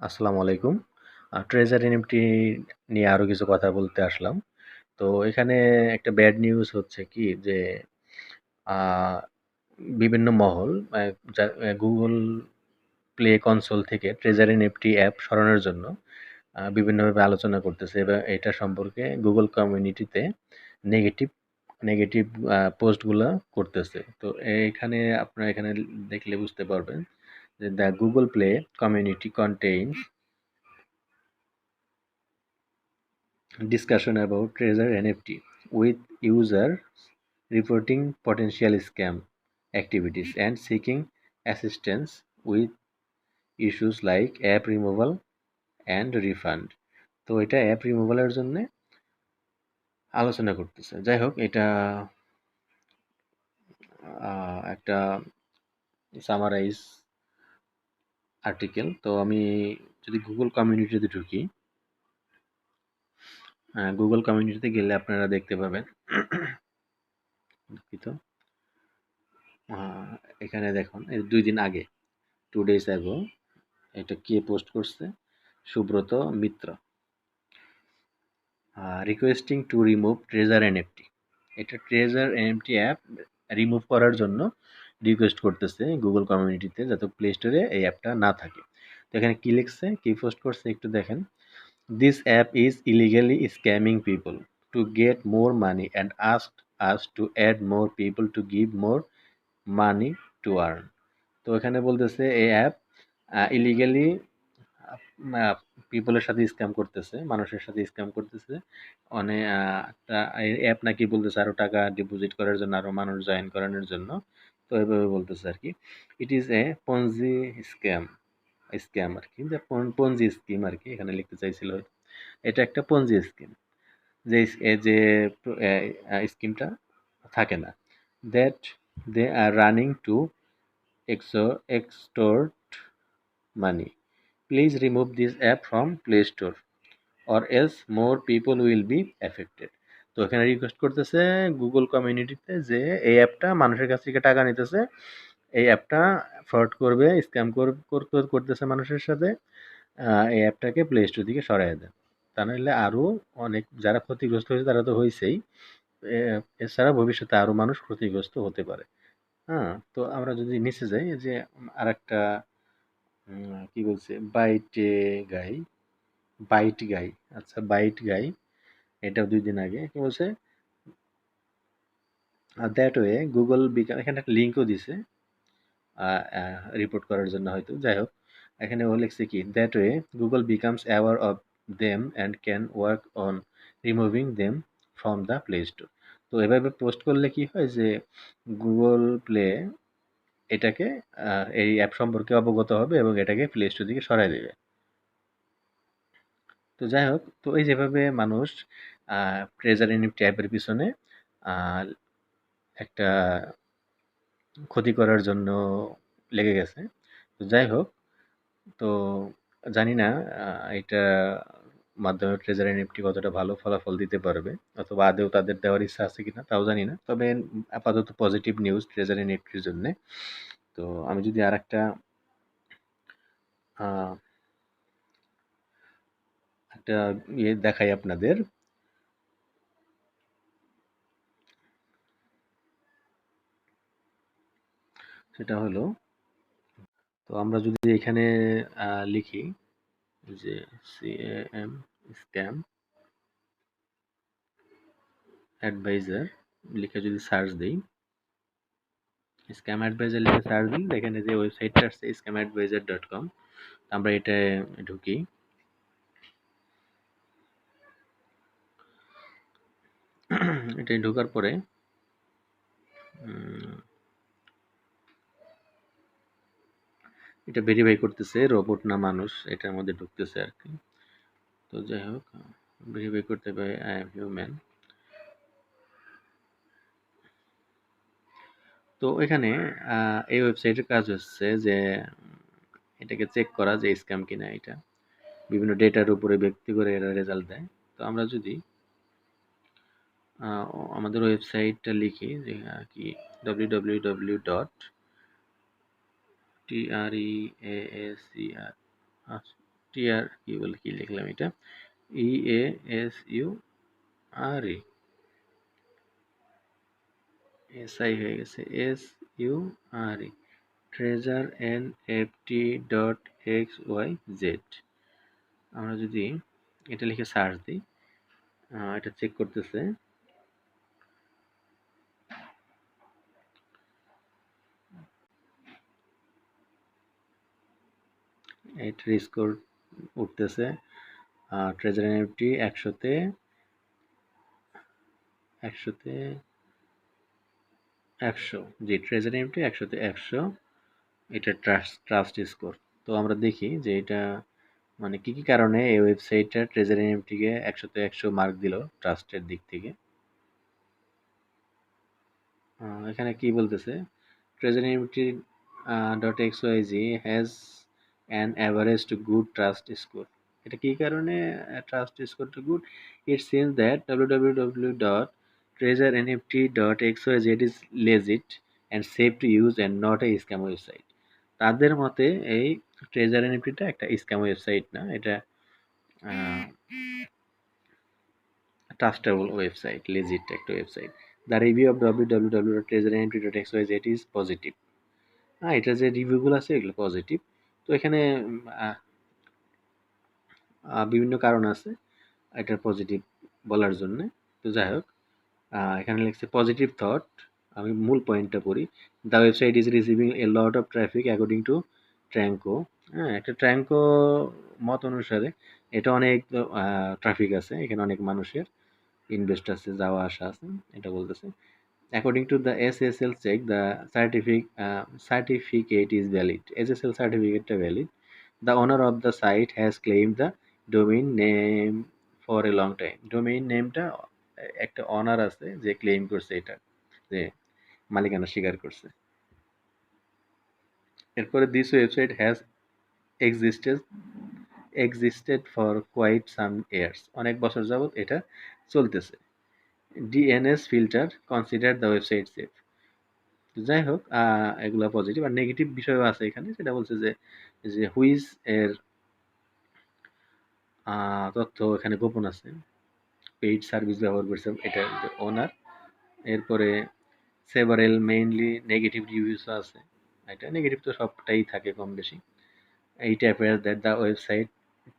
আসসালামু আলাইকুম। Treasure NFT নিয়ে আরও কিছু কথা বলতে আসলাম। তো এখানে একটা ব্যাড নিউজ হচ্ছে কি যে বিভিন্ন মহল গুগল Play কনসোল থেকে ট্রেজার এনএফটি অ্যাপ সরানোর জন্য বিভিন্নভাবে আলোচনা করতেছে এবং এটা সম্পর্কে গুগল কমিউনিটিতে নেগেটিভ নেগেটিভ পোস্টগুলা করতেছে। তো এখানে আপনারা এখানে দেখলে বুঝতে পারবেন the Google Play community contains discussion about Trezor NFT with users reporting potential scam activities and seeking assistance with issues like app removal and refund. তো এটা অ্যাপ রিমুভালের জন্য আলোচনা করতেছে যাই হোক এটা একটা সামারাইজ আর্টিকেল তো আমি যদি গুগল কমিউনিটিতে ঢুকি গুগল কমিউনিটিতে গেলে আপনারা দেখতে পাবেন। দুঃখিত। এখানে দেখুন দুই দিন আগে টু ডেজ অ্যাগো এটা কে পোস্ট করছে? Subrata Mitra. Requesting to remove treasure NFT এটা ট্রেজার এনএফটি অ্যাপ রিমুভ করার জন্য রিকোয়েস্ট করতেছে গুগল কমিউনিটিতে যাতে প্লে স্টোরে এই অ্যাপটা না থাকে। তো এখানে কী লিখছে? কী পোস্ট করছে? একটু দেখেন। This app is illegally scamming people to get more money and ask us to add more people to give more money to earn তো এখানে বলতেছে এই অ্যাপ ইলিগালি পিপলের সাথে স্ক্যাম করতেছে, মানুষের সাথে স্ক্যাম করতেছে। অনেক অ্যাপ নাকি বলতেছে আরও টাকা ডিপোজিট করার জন্য আরও মানুষ জয়েন করানোর জন্য। তো এভাবে বলতেছে আর কি it is a ponzi scam scam আর কি যে পঞ্জি স্কিম আর কি এখানে লিখতে চাইছিল। এটা একটা পঞ্জি স্কিম যে যে স্কিমটা থাকে না। That they are running to ex extort money please remove this app from Play Store or else more people will be affected তো এখানে রিকোয়েস্ট করতেছে গুগল কমিউনিটিতে যে এই অ্যাপটা মানুষের কাছ থেকে টাকা নিতেছে। এই অ্যাপটা ফ্রড করবে স্ক্যাম করতেছে মানুষের সাথে। এই অ্যাপটাকে প্লে স্টোর থেকে সরাই দেন। তা নাহলে আরও অনেক, যারা ক্ষতিগ্রস্ত হয়েছে তারা তো হয়েছেই এছাড়া ভবিষ্যতে আরও মানুষ ক্ষতিগ্রস্ত হতে পারে। হ্যাঁ তো আমরা যদি নিচে যাই যে আর একটা কি বলছে? বাইটে গাই বাইট গাই আচ্ছা বাইট গাই এটা দুই দিন আগে, কি বলছে? দ্যাট ওয়ে গুগল বিকাম এখানে একটা লিঙ্কও দিছে রিপোর্ট করার জন্য হয়তো, যাই হোক। এখানে ও লিখছে কি that way Google becomes aware of them and can work on removing them from the Play Store তো এভাবে পোস্ট করলে কি হয় যে গুগল প্লে এটাকে এই অ্যাপ সম্পর্কে অবগত হবে এবং এটাকে প্লে স্টোর থেকে সরাই দেবে। তো যাই হোক, তো এই যেভাবে মানুষ ট্রেজার এনএফটি অ্যাপের পিছনে একটা ক্ষতি করার জন্য লেগে গেছে। তো যাই হোক, তো জানি না এটা মাধ্যমে ট্রেজার এনএফটি কতটা ভালো ফলাফল দিতে পারবে, অথবা আদেও তাদের দেওয়ার ইচ্ছা আছে কিনা তাও জানি না। তবে আপাতত পজিটিভ নিউজ ট্রেজার এনএফটির জন্যে। তো আমি যদি আর একটা একটা ইয়ে দেখাই আপনাদের। সেটা হলো, তো আমরা যদি এখানে লিখি যে সিএএম স্ক্যাম অ্যাডভাইজার লিখে যদি সার্চ দিই স্ক্যাম অ্যাডভাইজার লিখে সার্চ দিই এখানে যে ওয়েবসাইটটা আসছে স্ক্যাম অ্যাডভাইজার ডট কম আমরা এটা ঢুকি। এটা ঢোকার পরে এটা ভেরিফাই করতেছে রোবট না মানুষ, এটার মধ্যে ঢুকতেছে আর কি। তো যাই হোক ভেরিফাই করতে পারে আই এম হিউম্যান তো এখানে এই ওয়েবসাইটের কাজ হচ্ছে যে, এটাকে চেক করা যে স্ক্যাম কিনা এটা। বিভিন্ন ডেটার উপরে ব্যক্তি করে এরা রেজাল্ট দেয়। তো আমরা যদি আমাদের ওয়েবসাইটটা লিখি যে কি? W W W dot T R E A S R TR কি বলে, কি লিখলাম এটা? E S U R E S I হয়ে গেছে। S U R E treasure N F T dot X Y Z আমরা যদি এটা লিখে সার্চ দিই এটা চেক করতেছে। এটার স্কোর উঠতেছে। আর ট্রেজার এনএফটি একশোতে একশোতে একশো। জি ট্রেজার এনএফটি একশোতে একশো। এটা ট্রাস্ট ট্রাস্ট স্কোর তো আমরা দেখি যে এটা মানে কি কি কারণে এই ওয়েবসাইটটা ট্রেজার এনএফটিকে একশোতে একশো মার্ক দিল ট্রাস্টের দিক থেকে। এখানে কি বলতেছে? Treasure NFT dot X Y G has an average to good trust score এটা কী কারণে trust score to good it seems that W W W dot treasure N F T dot X Y Z is legit and safe to use and not a scam website তাদের মতে এই treasure N F এনএফটিটা একটা scam website না, এটা trustable website legit একটা website the review of W W W dot treasure NFT dot X Y Z is positive হ্যাঁ এটা যে রিভিউগুলো আছে, এগুলো পজিটিভ তো এখানে বিভিন্ন কারণ আছে এটার পজিটিভ বলার জন্যে। তো যাই হোক এখানে লিখছে পজিটিভ থট আমি মূল পয়েন্টটা পড়ি। The website is receiving a lot of traffic according to Tranco হ্যাঁ একটা ট্র্যাঙ্কো মত অনুসারে এটা অনেক ট্রাফিক আছে, এখানে অনেক মানুষের ইনভেস্ট আছে, যাওয়া, আসা আছে, এটা বলতেছে। According to the SSL check, the certificate uh, certificate is valid. SSL certificate is valid. The owner of the site has claimed the domain name for a long time. Domain nameটা একটা honour আছে যে claim করছে এটা যে মালিকানা স্বীকার করছে এরপরে this website has existed existed for quite some years অনেক বছর যাবত এটা চলতেছে DNS filter consider the website safe যাই হোক এগুলো পজিটিভ আর নেগেটিভ বিষয়ও আছে এখানে, সেটা বলছে যে যে হুইজ এর তথ্য এখানে গোপন আছে। পেইড সার্ভিস ব্যবহার করছে এটা ওনার এরপরে সেভারেল মেইনলি নেগেটিভ রিভিউস আছে। এটা নেগেটিভ তো সবটাই থাকে কম বেশি। এইটা appear that the website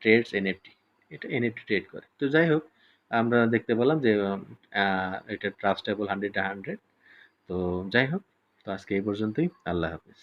trades NFT এটা এনএফটি ট্রেড করে। তো যাই হোক আমরা দেখতে পেলাম যে এটা ট্রাস্টেবল হান্ড্রেড হান্ড্রেড তো যাই হোক, তো আজকে এই পর্যন্তই। আল্লাহ হাফিজ।